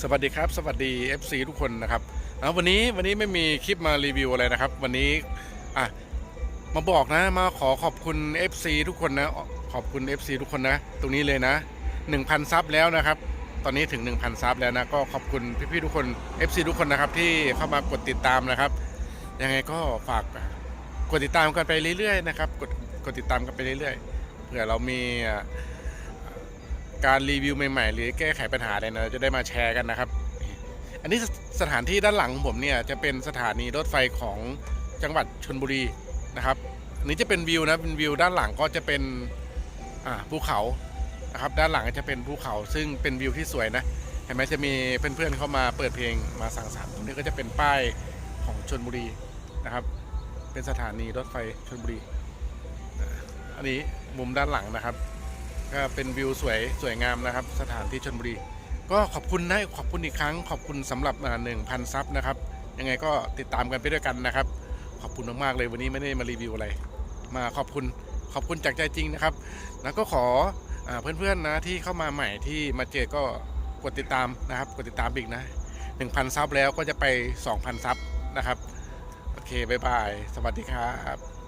สวัสดีครับ สวัสดี FC ทุกคนนะครับอะวันนี้วันนี้ไม่มีคลิปมารีวิวอะไรนะครับ วันนี้อะมาบอกนะมาขอขอบคุณ FC ทุกคนนะ ขอบคุณ FC ทุกคนนะ ตรงนี้เลยนะ 1,000 ซับแล้วนะครับ ตอนนี้ถึง 1,000 ซับแล้วนะ ก็ขอบคุณพี่ๆทุกคน FC ทุกคนนะครับ ที่เข้ามากดติดตามนะครับ ยังไงก็ฝากกดติดตามกันไปเรื่อยๆนะครับ กดกดติดตามกันไปเรื่อยๆเผื่อเรามีอะ การรีวิวใหม่ๆ หรือแก้ไขปัญหาอะไรนะจะได้มาแชร์กันนะครับ อันนี้สถานที่ด้านหลังของผมเนี่ยจะเป็นสถานีรถไฟของจังหวัดชนบุรีนะครับอันนี้จะเป็นวิวนะเป็นวิวด้านหลังก็จะเป็นภูเขานะครับด้านหลังก็จะเป็นภูเขาซึ่งเป็นวิวที่สวยนะเห็นไหมจะมีเพื่อนๆเข้ามาเปิดเพลงมาสังสรรค์ตรงนี้ก็จะเป็นป้ายของชนบุรีนะครับ เป็นสถานีรถไฟชนบุรี อันนี้มุมด้านหลังนะครับ ก็เป็นวิวสวยสวยงามนะครับ สถานที่ชนบุรี ก็ขอบคุณนะขอบคุณอีกครั้ง ขอบคุณสำหรับหนึ่งพันซับนะครับ ยังไงก็ติดตามกันไปด้วยกันนะครับ ขอบคุณมากๆเลยวันนี้ไม่ได้มารีวิวอะไร มาขอบคุณขอบคุณจากใจจริงนะครับ แล้วก็ขออเพื่อนๆนะที่เข้ามาใหม่ที่มาเจอก็กดติดตามนะครับ กดติดตามอีกนะ 1,000 ซับแล้วก็จะไป 2,000 ซับนะครับ โอเค บ๊ายบาย สวัสดีครับ